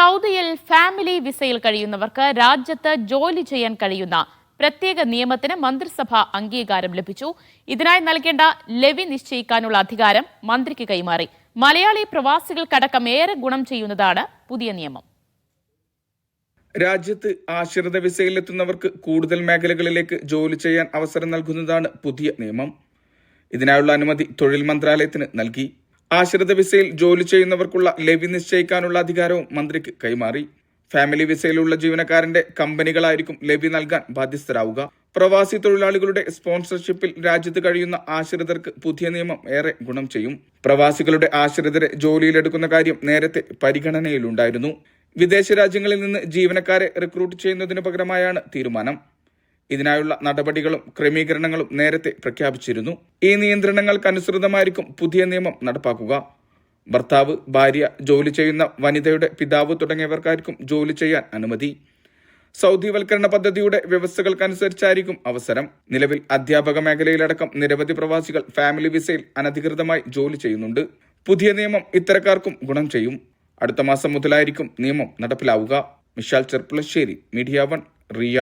സൗദിയിൽ ഫാമിലി വിസയിൽ കഴിയുന്നവർക്ക് രാജ്യത്ത് ജോലി ചെയ്യാൻ കഴിയുന്ന പ്രത്യേക നിയമത്തിന് മന്ത്രിസഭ അംഗീകാരം ലഭിച്ചു. ഇതിനായി നൽകേണ്ട ലെവി നിശ്ചയിക്കാനുള്ള അധികാരം മന്ത്രിക്ക് കൈമാറി. മലയാളി പ്രവാസികൾക്കടക്കം ഏറെ ഗുണം ചെയ്യുന്നതാണ് പുതിയ നിയമം. രാജ്യത്ത് ആശ്രിത വിസയിലെത്തുന്നവർക്ക് കൂടുതൽ മേഖലകളിലേക്ക് ജോലി ചെയ്യാൻ അവസരം നൽകുന്നതാണ് പുതിയ നിയമം. ഇതിനായുള്ള അനുമതി തൊഴിൽ മന്ത്രാലയത്തിന് നൽകി. ആശ്രിത വിസയിൽ ജോലി ചെയ്യുന്നവർക്കുള്ള ലെവി നിശ്ചയിക്കാനുള്ള അധികാരവും മന്ത്രിക്ക് കൈമാറി. ഫാമിലി വിസയിലുള്ള ജീവനക്കാരന്റെ കമ്പനികളായിരിക്കും ലെവി നൽകാൻ ബാധ്യസ്ഥരാവുക. പ്രവാസി തൊഴിലാളികളുടെ സ്പോൺസർഷിപ്പിൽ രാജ്യത്ത് കഴിയുന്ന ആശ്രിതർക്ക് പുതിയ നിയമം ഏറെ ഗുണം ചെയ്യും. പ്രവാസികളുടെ ആശ്രിതരെ ജോലിയിലെടുക്കുന്ന കാര്യം നേരത്തെ പരിഗണനയിലുണ്ടായിരുന്നു. വിദേശ രാജ്യങ്ങളിൽ നിന്ന് ജീവനക്കാരെ റിക്രൂട്ട് ചെയ്യുന്നതിനു പകരമായാണ് തീരുമാനം. ഇതിനായുള്ള നടപടികളും ക്രമീകരണങ്ങളും നേരത്തെ പ്രഖ്യാപിച്ചിരുന്നു. ഈ നിയന്ത്രണങ്ങൾക്കനുസൃതമായിരിക്കും പുതിയ നിയമം നടപ്പാക്കുക. ഭർത്താവ് ഭാര്യ ജോലി ചെയ്യുന്ന വനിതയുടെ പിതാവ് തുടങ്ങിയവർക്കായിരിക്കും ജോലി ചെയ്യാൻ അനുമതി. സൗദിവൽക്കരണ പദ്ധതിയുടെ വ്യവസ്ഥകൾക്കനുസരിച്ചായിരിക്കും അവസരം. നിലവിൽ അധ്യാപക മേഖലയിലടക്കം നിരവധി പ്രവാസികൾ ഫാമിലി വിസയിൽ അനധികൃതമായി ജോലി ചെയ്യുന്നുണ്ട്. പുതിയ നിയമം ഇത്തരക്കാർക്കും ഗുണം ചെയ്യും. അടുത്ത മാസം മുതലായിരിക്കും നിയമം നടപ്പിലാവുക. Mishal Cherpulassery media one Riya